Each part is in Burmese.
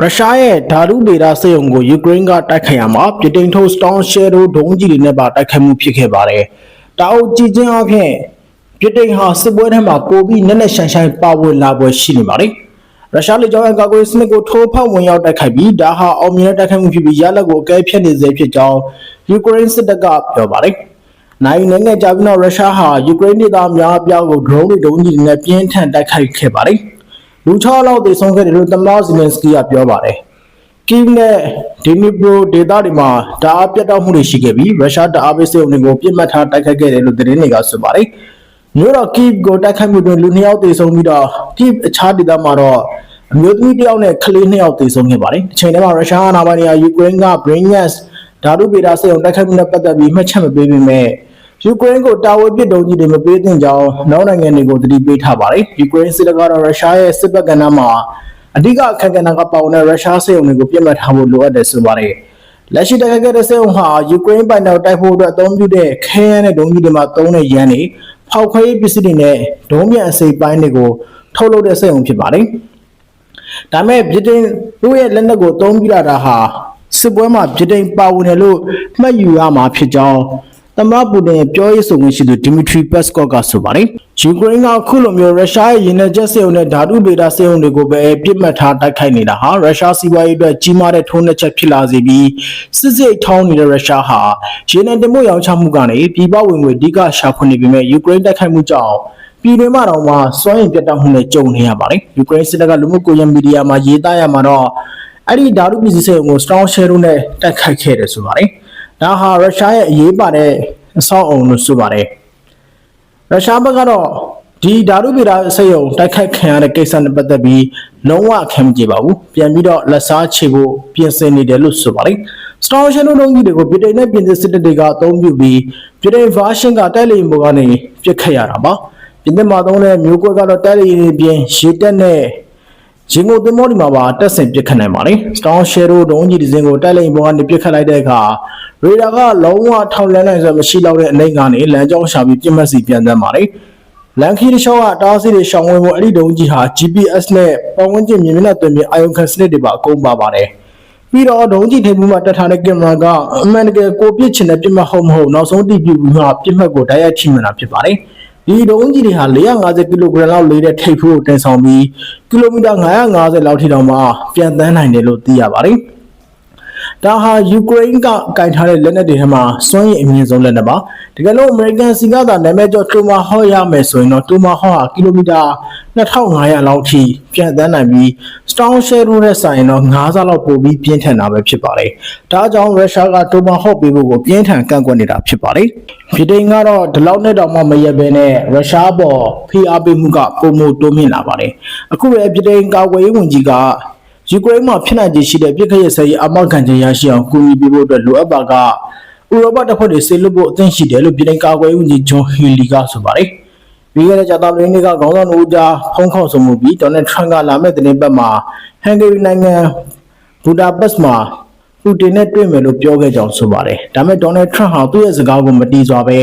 ရုရှားရဲ့ဓာတုဗေဒစက်ရုံကိုယူကရိန်းကတိုက်ခိုက်ရမှာပြည်တိန်ထုတ် Storm Shadow ဒုံးကြီးတွေနဲ့ပါတိုက်ခိုက်မှုဖြစ်ခဲ့ပါတယ်။တာအုပ်ကြည်ချင်းအဖြစ်ပြည်တိန်ဟာစစ်ပွဲထဲမှာပိုပြီးနက်နက်ရှိုင်ရှိုင်ပါဝင်လာပွဲရှိနေပါတယ်။ရုရှားလေကြောင်းရဲ့ကာကွယ်စနစ်ကိုထိုးဖောက်ဝင်ရောက်တိုက်ခိုက်ပြီးဒါဟာအောင်မြင်တဲ့တိုက်ခိုက်မှုဖြစ်ပြီးရလဒ်ကိုအကဲဖြတ်နေစေဖြစ်ကြောင်းယူကရိန်းစစ်တပ်ကပြောပါတယ်။နိုင်နိုင်ငံကြာပြီးတော့ရုရှားဟာယူကရိန်းဒေသအများအပြားကို drone တွေဒုံးကြီးတွေနဲ့ပြင်းထန်တိုက်ခိုက်ခဲ့ပါတယ်။ လူ6လောက်သေဆုံးခဲ့တယ်လို့သမ္မတဇီလင်စကီကပြောပါတယ်။ကီးနဲ့ဒီနီပရိုဒေသတွေမှာဓာတ်အားပြတ်တောက်မှုတွေရှိခဲ့ပြီးရုရှားဓာတ်အားပေးစက်ရုံတွေကိုပြစ်မှတ်ထားတိုက်ခိုက်ခဲ့တယ်လို့သတင်းတွေကဆိုပါတယ်။မြို့တော်ကီးကိုတိုက်ခိုက်မှုတွင်လူ2ယောက်သေဆုံးပြီးတော့ကီးအခြားဒေသမှာတော့အမျိုးသမီးတစ်ယောက်နဲ့ကလေး2ယောက်သေဆုံးခဲ့ပါတယ်။အချိန်တည်းမှာရုရှားအာဏာပိုင်တွေကယူကရိန်းက Bryansk ဓာတုဗေဒစက်ရုံတိုက်ခိုက်မှုနဲ့ပတ်သက်ပြီးမှတ်ချက်မပေးပေမဲ့ ယူကရိန်းကိုတာဝန်ပစ်ဒုံးကြီးတွေမပေးသင့်ကြောင်းနောက်နိုင်ငံတွေကိုတတိပေးထားပါတယ်။ယူကရိန်းစစ်တပ်ကတော့ရုရှားရဲ့စစ်ဘက်ကဏ္ဍမှာအဓိကအခက်အခဲကပါဝင်တဲ့ရုရှားစစ်အုံတွေကိုပြစ်မှတ်ထားဖို့လိုအပ်တယ်ဆိုပါတယ်။လက်ရှိတိုက်ခိုက်ခဲ့တဲ့စစ်အုံဟာယူကရိန်းပိုင်နယ်တိုက်ဖို့အတွက်အသုံးပြုတဲ့ခဲယမ်းတဲ့ဒုံးကြီးတွေမှာသုံးတဲ့ရန်တွေဖောက်ခွဲရေးပစ္စည်းတွေနဲ့ဒုံးမြန်အစိပ်ပိုင်းတွေကိုထုတ်လုပ်တဲ့စစ်အုံဖြစ်ပါတယ်။ဒါမဲ့ဗြိတိန်တို့ရဲ့လက်နက်ကိုအသုံးပြုလာတာဟာစစ်ပွဲမှာဗြိတိန်ပါဝင်တယ်လို့မှတ်ယူရမှာဖြစ်ကြောင်း သမ္မတပူတင်ပြောရေးဆိုခွင့်ရှိသူဒီမီထရီပက်စကော့ကဆိုပါတယ်။ယူကရိန်းကအခုလိုမျိုးရုရှားရဲ့ရင်နက်ချက်စေုံနဲ့ဓာတုဗေဒစေုံတွေကိုပဲပြစ်မှတ်ထားတိုက်ခိုက်နေတာဟာရုရှားစီးပွားရေးအတွက်ကြီးမားတဲ့ထိုးနှက်ချက်ဖြစ်လာစေပြီးစစ်စစ်ထောင်းနေတဲ့ရုရှားဟာရေနံတင်မှုရောင်းချမှုကနေပြည်ပဝင်ငွေအဓိကရှာဖွေနေပေမဲ့ယူကရိန်းတိုက်ခိုက်မှုကြောင့်ပြည်တွင်းမှာတော့မှစွမ်းရည်ပြတ်တောက်မှုနဲ့ကြုံနေရပါတယ်။ယူကရိန်းစစ်တပ်ကလူမှုကွန်ရက်မီဒီယာမှာရေးသားရမှာတော့အဲ့ဒီဓာတုပစ္စည်းစေုံကို Storm Shadow နဲ့တိုက်ခိုက်ခဲ့တယ်ဆိုပါတယ်။ ဒါဟာရုရှားရဲ့အရေးပါတဲ့အဆောက်အုံလို့ဆိုပါတယ်။ရုရှားဘက်ကတော့ဒီဓာတုဗေဒစက်ရုံတိုက်ခိုက်ခံရတဲ့ကိစ္စနဲ့ပတ်သက်ပြီးလုံးဝခံမကြည့်ပါဘူး။ပြန်ပြီးတော့လက်စားချေဖို့ပြင်ဆင်နေတယ်လို့ဆိုပါတယ်။ Storm Shadow လုံးကြီးတွေကိုပြည်တိုင်နဲ့ပြင်သစ်စစ်တပ်တွေကအသုံးပြုပြီးပြည်တိုင် version ကတိုက်လေယာဉ်ပေါ်ကနေပြစ်ခတ်ရတာပါ။ပြင်သစ်မှာသုံးတဲ့မျိုးကွက်ကတော့တိုက်လေယာဉ်ပြင်ရေတက်နဲ့ ရင်ကိုသင်္ဘောဒီမှာပါတက်ဆင်ပစ်ခတ်နိုင်ပါလေ။ Storm Shadow ဒုံးကြီးဒီဇင်ကိုတိုက်လေယာဉ်ပေါ်ကနေပစ်ခတ်လိုက်တဲ့အခါရေဒါကလုံးဝထောက်လန်းနိုင်စွာမရှိတော့တဲ့အနိုင်ကနေလမ်းကြောင်းရှာပြီးပြစ်မှတ်စီပြန်သမ်းပါလေ။လန်ခီတစ်ချောင်းကတားဆီးတွေရှောင်ဝင်ဖို့အဲ့ဒီဒုံးကြီးဟာ GPS နဲ့ပတ်ဝန်းကျင်မြင်မျက်နှာသွင်းပြီးအာယုံခံစနစ်တွေပါအကုန်ပါပါတယ်။ပြီးတော့ဒုံးကြီးထိပ်မှုမှာတက်ထားတဲ့ကင်မရာကအမှန်တကယ်ကိုပြစ်ချင်တဲ့ပြစ်မှတ်ဟုတ်မဟုတ်နောက်ဆုံးတိပြပြီးမှပြစ်မှတ်ကိုတိုက်ရိုက်ထိမှန်တာဖြစ်ပါတယ်။ ဒီဒုံးကြီးတွေဟာ450ကီလိုဂရမ်လောက်လေးတဲ့ထိပ်ဖူးကိုတင်ဆောင်ပြီးကီလိုမီတာ950လောက်ထိတောင်မှပြန်တန်းနိုင်တယ်လို့သိရပါတယ်။ ဒါဟာယူကရိန်းကကင်ထားတဲ့လက်နက်တွေထဲမှာစွန့်ရည်အမြင့်ဆုံးလက်နက်ပါတကယ်လို့အမေရိကန်စီကသာနာမည်ကျော်တူမာဟော့ရမယ်ဆိုရင်တော့တူမာဟော့ဟာကီလိုမီတာ2500လောက်ထိပြန်တန်းနိုင်ပြီး Storm Shadow နဲ့ဆိုင်ရင်တော့9ဆလောက်ပိုပြီးပြင်းထန်တာပဲဖြစ်ပါတယ်ဒါကြောင့်ရုရှားကတူမာဟော့ပေးဖို့ကိုပြင်းထန်ကန့်ကွက်နေတာဖြစ်ပါတယ်ပြည်တိုင်ကတော့ဒီလောက်နဲ့တောင်မှမရက်ဘဲနဲ့ရုရှားပေါ်ဖိအားပေးမှုကပုံမတိုးမြင့်လာပါတယ်အခုပဲပြည်တိုင်ကာကွယ်ရေးဝန်ကြီးက ယူကရိန်းမှာဖြစ်နိုင်ခြေရှိတဲ့ပြစ်ခတ်ရဆဲရေးအမောက်ခံခြင်းရရှိအောင်ကူညီပေးဖို့အတွက်လိုအပ်ပါကဥရောပတပ်ဖွဲ့တွေဆေးလွတ်ဖို့အသင့်ရှိတယ်လို့ပြည်ထောင်ကာကွယ်ရေးဝန်ကြီးဂျွန်ဟီလီကဆိုပါတယ်။ပြီးခဲ့တဲ့ကြာသပတေးနေ့ကခေါင်းဆောင်တို့ကြားဖုန်းခေါ်ဆိုမှုပြီးဒေါ်နယ်ထရန့်ကလာမယ့်သတင်းပတ်မှာဟန်ဂေရီနိုင်ငံဘူဒါပက်စ်မှာပူတင်နဲ့တွေ့မယ်လို့ပြောခဲ့ကြောင်းဆိုပါတယ်။ဒါပေမဲ့ဒေါ်နယ်ထရန့်ဟာသူ့ရဲ့စကားကိုမတီးစွာပဲ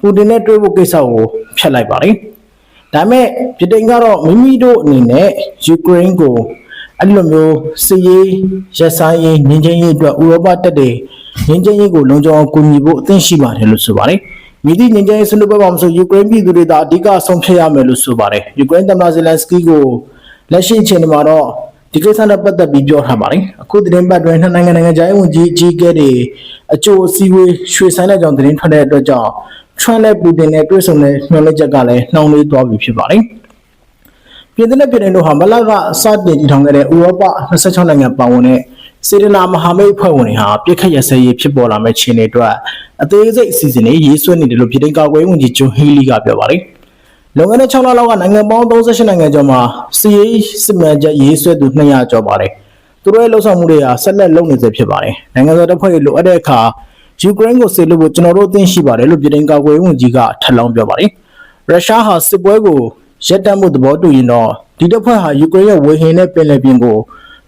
ပူတင်နဲ့တွေ့ဖို့ကိစ္စကိုဖျက်လိုက်ပါတယ်။ဒါပေမဲ့ပြည်ထောင်ကတော့မိမိတို့အနေနဲ့ယူကရိန်းကို အဲ့လိုမျိုးစစ်ရေးရက်ဆိုင်ရေးငင်းချင်းရေးအတွက်ဥရောပတပ်တွေငင်းချင်းရေးကိုလုံခြုံအောင်ကူညီဖို့အသင့်ရှိပါတယ်လို့ဆိုပါတယ်။မိသည့်ငင်းချင်းရေးဆွေးနွေးပွဲမှာမဆိုယူကရိန်းပြည်သူတွေသာအဓိကဆုံးဖြတ်ရမယ်လို့ဆိုပါတယ်။ယူကရိန်းသမ္မတဇယ်လန်စကီကိုလက်ရှိအချိန်မှာတော့ဒီကိစ္စနဲ့ပတ်သက်ပြီးပြောထားပါတယ်။အခုသတင်းပတ်တွင်နှစ်နိုင်ငံနိုင်ငံခြားရေးဝန်ကြီးအကြီးအကဲတွေအကျိုးအစည်းအဝေးရွှေဆိုင်တဲ့ကြောင့်သတင်းထွက်တဲ့အတွက်ကြောင့်ထရန့်နဲ့ပူတင်နဲ့တွေ့ဆုံတဲ့မျှော်လင့်ချက်ကလည်းနှောင့်နှေးသွားပြီဖြစ်ပါတယ်။ ပြည်သူ့နဲ့ပြည်နယ်တို့ဟာမလကစတင်တည်ထောင်ခဲ့တဲ့ဥရောပ26နိုင်ငံပါဝင်တဲ့စေတနာမဟာမိတ်ဖွဲ့ဝင်တွေဟာပြစ်ခတ်ရစဲရေးဖြစ်ပေါ်လာမဲ့ခြေအနေအတွက်အသေးစိတ်အစီအစဉ်တွေရေးဆွဲနေတယ်လို့ပြည်ထောင်ကာကွယ်ဝန်ကြီးဂျွန်ဟီလီကပြောပါတယ်။လွန်ခဲ့တဲ့6လလောက်ကနိုင်ငံပေါင်း38နိုင်ငံကျော်မှာစီရေးစစ်မှန်ချက်ရေးဆွဲသူ200ကျော်ပါတယ်။သူတို့ရဲ့လှုပ်ဆောင်မှုတွေဟာဆက်လက်လုပ်နေစေဖြစ်ပါတယ်။နိုင်ငံတော်တပ်ဖွဲ့တွေလိုအပ်တဲ့အခါယူကရိန်းကိုဆေလွတ်ဖို့ကျွန်တော်တို့အသင့်ရှိပါတယ်လို့ပြည်ထောင်ကာကွယ်ဝန်ကြီးကထပ်လောင်းပြောပါတယ်။ရုရှားဟာစစ်ပွဲကို ရက်တက်မှုသဘောတူရင်တော့ဒီတစ်ဖွဲ့ဟာယူကရိန်းရဲ့ဝေဟင်နဲ့ပင်လယ်ပြင်ကို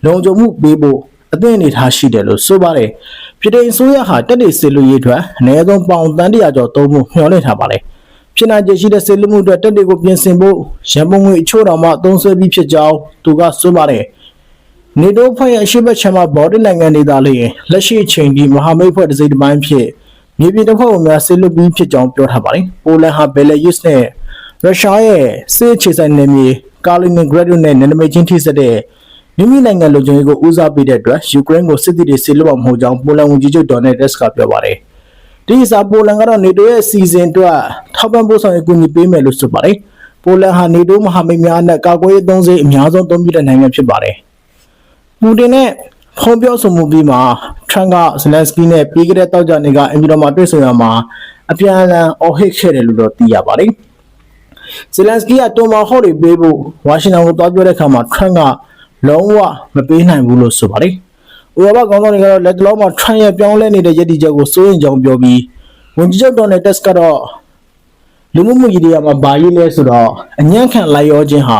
လုံခြုံမှုပေးဖို့အသင့်အနေထားရှိတယ်လို့ဆိုပါတယ်။ပြည်ထောင်စုရဟာတက်တွေစစ်လူရေးအတွက်အနည်းဆုံးပေါင်တန်းတရာကျော်သုံးဖို့မျှော်လင့်ထားပါတယ်။ဖြစ်နိုင်ခြေရှိတဲ့စစ်လူမှုအတွက်တက်တွေကိုပြင်ဆင်ဖို့ရန်ပုံငွေအချို့တော်မှအသုံးဆွဲပြီးဖြစ်ကြောင်းသူကဆိုပါတယ်။နေတိုးဖွဲ့ရဲ့အရှိတ်ချမ်းမှာဘော်ဒနိုင်ငံဒေသလေးလက်ရှိအချိန်ဒီမဟာမိတ်ဖွဲ့တစ်စိတ်တစ်ပိုင်းဖြစ်မြေပြင်တစ်ဖွဲ့ဝင်များဆေးလွတ်ပြီးဖြစ်ကြောင်းပြောထားပါတယ်။ပိုလန်ဟာဘယ်လာရုစ်နဲ့ ရုရှားရဲ့စစ်အခြေဆိုင်နယ်မြေကာလီနင်ဂရဒ်နဲ့နယ်နိမိတ်ချင်းထိစပ်တဲ့မိမိနိုင်ငံလူချင်းကိုဦးစားပေးတဲ့အတွက်ယူကရိန်းကိုစစ်သည်တွေဆေးလွတ်အောင်မဟုတ်ကြောင်းပိုလန်ဝန်ကြီးချုပ်ဒေါ်နယ်ဒက်စ်ကပြောပါတယ်။ဒီအစားပိုလန်ကတော့နေတိုးရဲ့စီဇန်အတွက်ထောက်ပံ့ဖို့ဆောင်ရွက်ကူညီပေးမယ်လို့ဆိုပါတယ်။ပိုလန်ဟာနေတိုးမဟာမိတ်များနဲ့ကာကွယ်ရေးအသုံးစရိတ်အများဆုံးသုံးပြတဲ့နိုင်ငံဖြစ်ပါတယ်။ပူတင်နဲ့ဖုံးပြောဆိုမှုပြီးမှာထရန့်ကဇလန်စကီနဲ့ပြီးခဲ့တဲ့တောက်ကြနေကအင်ဂျီတော်မှာတွေ့ဆုံရမှာအပြန်အလှန်အော်ဟစ်ခဲ့တယ်လို့တော့သိရပါတယ်။ ဇလန်စကီကတွန်မာဟော့တွေပေးဖို့ဝါရှင်တန်ကိုတွားပြောတဲ့အခါမှာထရန့်ကလုံးဝမပေးနိုင်ဘူးလို့ဆိုပါတယ်။ဥရောပကောင်ဆောင်တွေကတော့လက်တလုံးမှာထရန့်ရဲ့ပြောင်းလဲနေတဲ့ရည်တည်ချက်ကိုစိုးရင်ကြောင်းပြောပြီးဝန်ကြီးချုပ်ဒေါ်နယ်တက်စ်ကတော့လူမှုမှုကြီးတွေကမှာဘာရေးလဲဆိုတော့အညံ့ခံလိုက်ရောခြင်းဟာ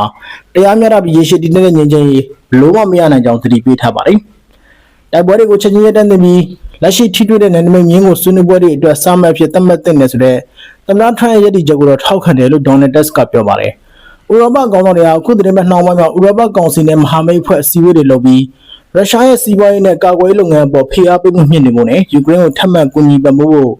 တရားမျှတပြီးရေရှည်တည်နေတဲ့ငြိမ်းချမ်းရေးဘလို့မှမရနိုင်ကြောင်းသတိပေးထားပါတယ်။တိုက်ပွဲတွေကိုချက်ချင်းရပ်တန့်နေပြီး လက်ရှိထိတွေ့တဲ့နယ်နိမိတ်မြင်းကိုဆွေးနွေးပွဲတွေအတွက်စာမှတ်ဖြစ်သတ်မှတ်တဲ့နေဆိုတဲ့သမ္မတထရန့်ရဲ့ရည်တည်ချက်ကိုတော့ထောက်ခံတယ်လို့ဒေါ်နယ်တက်စ်ကပြောပါတယ်။ဥရောပကောင်ဆောင်တွေကအခုသတင်းမဲ့နှောင်းပိုင်းမှာဥရောပကောင်စီနဲ့မဟာမိတ်ဖွဲ့အစည်းအဝေးတွေလုပ်ပြီးရုရှားရဲ့စီးပွားရေးနဲ့ကာကွယ်ရေးလုပ်ငန်းပေါ်ဖိအားပေးမှုမြင့်နေဖို့နဲ့ယူကရိန်းကိုထပ်မံကူညီပံ့ပိုးဖို့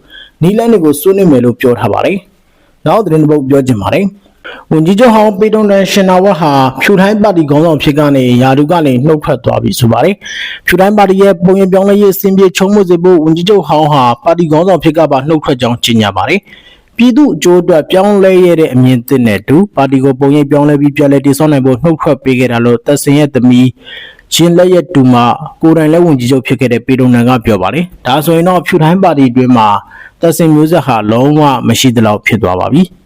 နီလန်တွေကိုဆွေးနွေးမယ်လို့ပြောထားပါတယ်။နောက်သတင်းတစ်ပုဒ်ပြောချင်ပါတယ်။ ဝန်ကြီးချုပ်ဟောင်းပေတုံတန်ရှင်နာဝတ်ဟာဖြူထိုင်းပါတီခေါင်းဆောင်ဖြစ်ကနေယာဒူကနေနှုတ်ထွက်သွားပြီဆိုပါတယ်။ဖြူထိုင်းပါတီရဲ့ပုံရင်ပြောင်းလဲရေးအစဉ်ပြေချုံမှုစေဖို့ဝန်ကြီးချုပ်ဟောင်းဟာပါတီခေါင်းဆောင်ဖြစ်ကပါနှုတ်ထွက်ကြောင်းကြေညာပါတယ်။ပြည်သူအကျိုးအတွက်ပြောင်းလဲရတဲ့အမြင်သစ်နဲ့တူပါတီကိုပုံရိပ်ပြောင်းလဲပြီးပြန်လည်တည်ဆောက်နိုင်ဖို့နှုတ်ထွက်ပေးခဲ့တာလို့သက်စင်ရဲ့သမီးချင်းလက်ရဲ့တူမကိုယ်တိုင်လည်းဝင်ကြီးချုပ်ဖြစ်ခဲ့တဲ့ပေတုံနန်ကပြောပါတယ်။ဒါဆိုရင်တော့ဖြူထိုင်းပါတီအတွင်းမှာသက်စင်မျိုးဆက်ဟာလုံးဝမရှိသလောက်ဖြစ်သွားပါပြီ။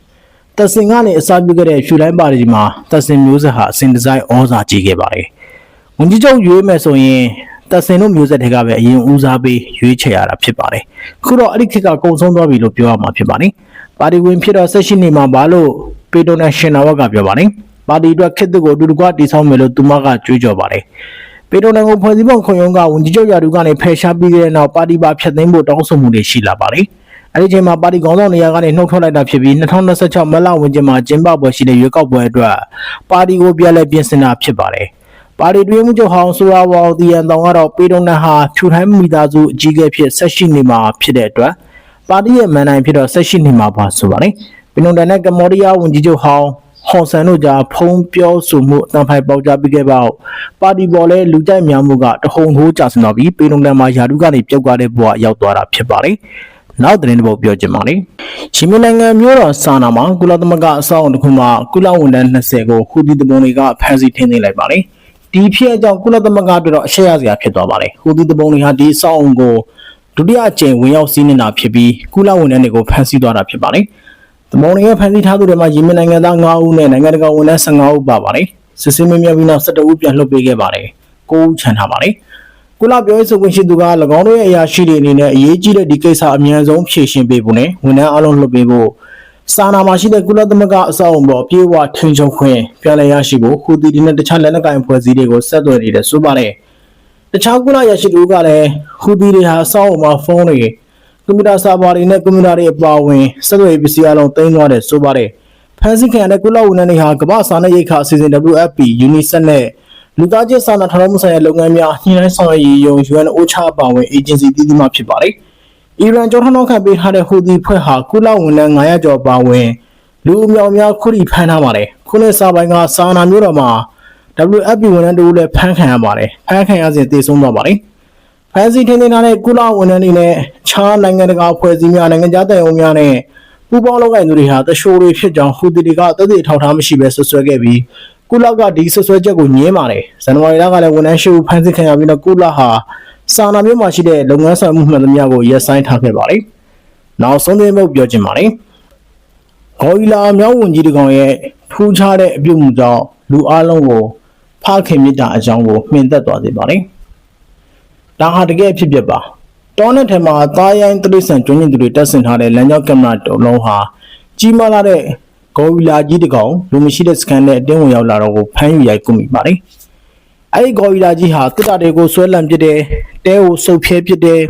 သက်စင်ကနေအစားပြုခဲ့တဲ့ဖြူထိုင်းပါတီမှာသက်စင်မျိုးဆက်ဟာအစဉ်တစိုက်ဩဇာကြီးခဲ့ပါတယ်။ဝင်ကြီးချုပ်ရွေးမယ်ဆိုရင်သက်စင်တို့မျိုးဆက်တွေကပဲအရင်ဦးစားပေးရွေးချယ်ရတာဖြစ်ပါတယ်။ခုတော့အဲ့ဒီခေတ်ကကုံဆုံးသွားပြီလို့ပြောရမှာဖြစ်ပါတယ်။ပါတီဝင်ဖြစ်တော့ဆက်ရှိနေမှာဘာလို့ပေတိုနယ်ရှင်နာဝတ်ကပြောပါတယ်။ပါတီအတွက်ခေတ်ကိုအတူတကွတည်ဆောက်မယ်လို့သူမကကြွေးကြော်ပါတယ်။ပေတိုနယ်ကိုဖွဲ့စည်းပုံခွင့်ရုံးကဝန်ကြီးချုပ်ရာထူးကနေဖယ်ရှားပြီးတဲ့နောက်ပါတီပါဖျက်သိမ်းဖို့တောင်းဆိုမှုတွေရှိလာပါတယ်။ အဲဒီချိန်မှာပါတီခေါင်းဆောင်နေရာကနေနှုတ်ထွက်လိုက်တာဖြစ်ပြီး2026မလဝင်ကျင်းမှာကျင်းပပွဲရှိတဲ့ရွေးကောက်ပွဲအတွက်ပါတီကိုပြန်လည်ပြင်ဆင်တာဖြစ်ပါတယ်။ပါတီတွင်းမှုချုပ်ဟောင်းဆိုရာဝေါ်တီယန်တောင်ကတော့ပေတုံနန်ဟာဖြူထိုင်းမိသားစုအကြီးအကဲဖြစ်ဆက်ရှိနေမှာဖြစ်တဲ့အတွက်ပါတီရဲ့မန်နိုင်ဖြစ်တော့ဆက်ရှိနေမှာပါဆိုပါတယ်။ပေတုံနန်နဲ့ကမ္ဘောဒီးယားဝန်ကြီးချုပ်ဟောင်းဟွန်ဆန်တို့ကြားဖုံးပြောဆိုမှုအတန်ဖိုင်ပေါကြပြီးခဲ့ပေါက်ပါတီပေါ်လဲလူကြိုက်များမှုကတဟုန်ထိုးကျဆင်းတော့ပြီးပေတုံနန်မှာယာတုကနေပြုတ်ကားတဲ့ဘဝရောက်သွားတာဖြစ်ပါတယ်။ နောက်သတင်းတစ်ပုဒ်ပြောချင်ပါတယ်။ရှီမီနိုင်ငံမြို့တော်ဆာနာမှာကုလသမဂ္ဂအဆောက်အုံတစ်ခုမှာကုလဝန်ထမ်း20ကိုဟူဒီတဘုံတွေကဖမ်းဆီးထိန်းသိမ်းလိုက်ပါတယ်။ဒီဖြစ်အကြောင်းကုလသမဂ္ဂအတွက်တော့အရှက်ရစရာဖြစ်သွားပါတယ်။ဟူဒီတဘုံတွေဟာဒီအဆောက်အုံကိုဒုတိယအကြိမ်ဝင်ရောက်စီးနေတာဖြစ်ပြီးကုလဝန်ထမ်းတွေကိုဖမ်းဆီးသွားတာဖြစ်ပါတယ်။တဘုံတွေကဖမ်းဆီးထားသူတွေမှာယီမင်နိုင်ငံသား9ဦးနဲ့နိုင်ငံတကာဝန်ထမ်း15ဦးပါပါတယ်။စစ်စင်းမမြပြီးနောက်17ဦးပြန်လွှတ်ပေးခဲ့ပါတယ်။9ဦးချန်ထားပါတယ်။ ကုလပြောရေးဆိုခွင့်ရှိသူက၎င်းတို့ရဲ့အရာရှိတွေအနေနဲ့အရေးကြီးတဲ့ဒီကိစ္စအမြန်ဆုံးဖြေရှင်းပေးဖို့နဲ့ဝန်ထမ်းအလုံးလွှတ်ပေးဖို့စာနာမှာရှိတဲ့ကုလသမဂ္ဂအဆောက်အုံပေါ်အပြေအဝထိန်းချုပ်ခွင့်ပြန်လည်ရရှိဖို့ဟူတီဒီနဲ့တခြားလက်နက်ကိုင်ဖွဲ့စည်းတွေကိုဆက်သွယ်နေတဲ့ဆိုပါတယ်။တခြားကုလရရှိသူကလည်းဟူတီတွေဟာအဆောက်အုံမှာဖုန်းတွေကွန်ပျူတာဆာဗာတွေနဲ့ကွန်ပျူတာတွေအပါအဝင်ဆက်သွယ်ရေးပစ္စည်းအလုံးတင်သွားတယ်ဆိုပါတယ်။ဖန်ဆီးခံရတဲ့ကုလဝန်ထမ်းတွေဟာကမ္ဘာစာနယ်ရိတ်ခါအစီအစဉ် WFP UNICEF နဲ့ လူသားချင်းစာနာထောက်ထားမှုဆိုင်ရာလုပ်ငန်းများညှိနှိုင်းဆောင်ရွက်ရေးယုံ UNOCHA အပါအဝင် agency တည်တည်မှဖြစ်ပါတယ်။အီရန်ကြောထောက်နောက်ခံပေးထားတဲ့ဟူသီဖွဲ့ဟာကုလဝန်ထမ်း900ကျော်ပါဝင်လူအမြောက်အများခုထိဖမ်းထားပါတယ်။ခုနှစ်စာပိုင်းကစာနာမျိုးတော်မှာ WFP ဝန်ထမ်းတို့လည်းဖမ်းခံရပါတယ်။ဖမ်းခံရစဉ်တည်ဆုံးသွားပါတယ်။ဖမ်းဆီးထင်းထင်းထားတဲ့ကုလဝန်ထမ်းတွေနဲ့ခြားနိုင်ငံတကာအဖွဲ့အစည်းများနိုင်ငံခြားတိုင်ဝန်းများနဲ့ပူးပေါင်းလုပ်ကိုင်သူတွေဟာတရှိုးတွေဖြစ်ကြောင်းဟူသီတွေကတသက်ထောက်ထားမရှိဘဲဆွဆွဲခဲ့ပြီး ကုလကဒီဆွဆွဲချက်ကိုညင်းပါတယ်ဇန်နဝါရီလကလည်းဝန်ထမ်းရှိဦးဖမ်းဆီးခံရပြီးတော့ကုလဟာစာနာမျိုးမှာရှိတဲ့လုပ်ငန်းဆောင်မှုမှန်သမျှကိုရပ်ဆိုင်းထားခဲ့ပါတယ်နောက်ဆုံးသတင်းပုတ်ပြောချင်ပါတယ်ဂေါ်ရီလာမြောက်ဝန်ကြီးတကောင်ရဲ့ထူးခြားတဲ့အပြုတ်မှုကြောင့်လူအလုံးကိုဖခင်မြစ်တာအကြောင်းကိုမှင်သက်သွားစေပါတယ်ဒါဟာတကယ်အဖြစ်ပြက်ပါတောနဲ့ထဲမှာသားရိုင်းတိရစ္ဆာန်ကျွမ်းကျင်သူတွေတက်ဆင်ထားတဲ့လမ်းကြောင်းကင်မရာတစ်လုံးဟာကြီးမားလာတဲ့ ဂေါ်ဝီလာကြီးတစ်ကောင်လူမရှိတဲ့စကန်နဲ့အတင်းဝင်ရောက်လာတော့ကိုဖမ်းယူရိုက်ကုန်ပြီပါတယ်။အဲဒီဂေါ်ဝီလာကြီးဟာတစ်တာတွေကိုဆွဲလန့်ပစ်တယ်တဲကိုစုပ်ဖြဲပစ်တယ်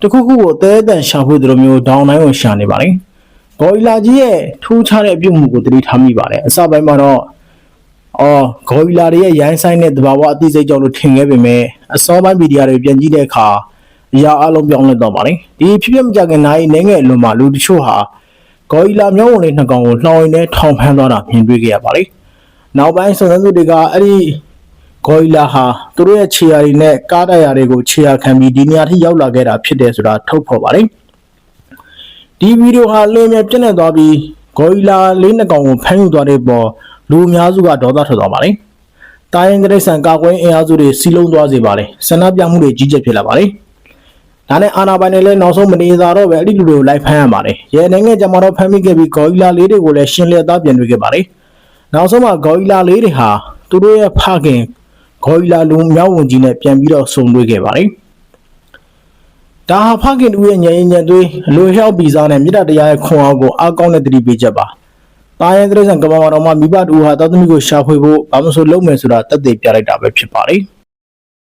တခုခုကိုတဲတန်ရှာဖို့တို့မျိုးဒေါင်းတိုင်းကိုရှာနေပါတယ်။ဂေါ်ဝီလာကြီးရဲ့ထူးခြားတဲ့အပြုတ်မှုကိုသတိထားမိပါတယ်။အစပိုင်းမှာတော့အော်ဂေါ်ရီလာတွေရဲ့ရိုင်းဆိုင်တဲ့တဘာဝအသိစိတ်ကြောင့်လို့ထင်ခဲ့ပေမဲ့အစောပိုင်းမီဒီယာတွေပြန်ကြည့်တဲ့အခါအရာအလုံးပြောင်းလဲတော့ပါလေဒီဖြစ်ဖြစ်မကြခင်နိုင်နေငယ်အလွန်မှာလူတချို့ဟာ ဂေါ်ရီလာမျောဝင်လေးနှစ်ကောင်ကိုနှောင်ရင်းနဲ့ထောင်ဖမ်းသွားတာမြင်တွေ့ခဲ့ရပါလေနောက်ပိုင်းစုံစမ်းသူတွေကအဲ့ဒီဂေါ်ရီလာဟာသူတို့ရဲ့ခြေရာတွေနဲ့ကားတိုက်ရာတွေကိုခြေရာခံပြီးဒီနေရာထိရောက်လာခဲ့တာဖြစ်တယ်ဆိုတာထုတ်ဖော်ပါလေဒီဗီဒီယိုဟာလင်းမြပြည့်နေသွားပြီးဂေါ်ရီလာလေးနှစ်ကောင်ကိုဖမ်းယူသွားတဲ့ပေါ်လူအများစုကဒေါသထွက်သွားပါတယ်။တာရင်တရိတ်ဆန်ကာကွယ်အင်အားစုတွေစီလုံးသွားစေပါတယ်။ဆန္ဒပြမှုတွေကြီးကျယ်ဖြစ်လာပါတယ်။ ဒါနဲ့အာနာပိုင်တွေလည်းနောက်ဆုံးမနေသာတော့ပဲအဲ့ဒီလူတွေကိုလိုက်ဖမ်းရပါတယ်။ရဲနိုင်ငံကြမှာတော့ဖမ်းမိခဲ့ပြီးဂေါ်ရီလာလေးတွေကိုလည်းရှင်းလင်းသားပြန်တွေ့ခဲ့ပါတယ်။နောက်ဆုံးမှာဂေါ်ရီလာလေးတွေဟာသူတို့ရဲ့ဖခင်ဂေါ်ရီလာလူမြောက်ဝင်ကြီးနဲ့ပြန်ပြီးတော့ဆုံတွေ့ခဲ့ပါတယ်။ဒါဟာဖခင်တူရဲ့ညင်ညင်သွေးအလိုလျှောက်ပြီးစားတဲ့မြစ်တာတရားရဲ့ခွန်အားကိုအားကောင်းတဲ့တတိပေးချက်ပါ။တာရင်တရိษံကမ္ဘာမှာတော့မှမိဘတူဟာသာသမီကိုရှာဖွေဖို့ဘာမဆိုလုပ်မယ်ဆိုတာတတ်သိပြလိုက်တာပဲဖြစ်ပါလေ။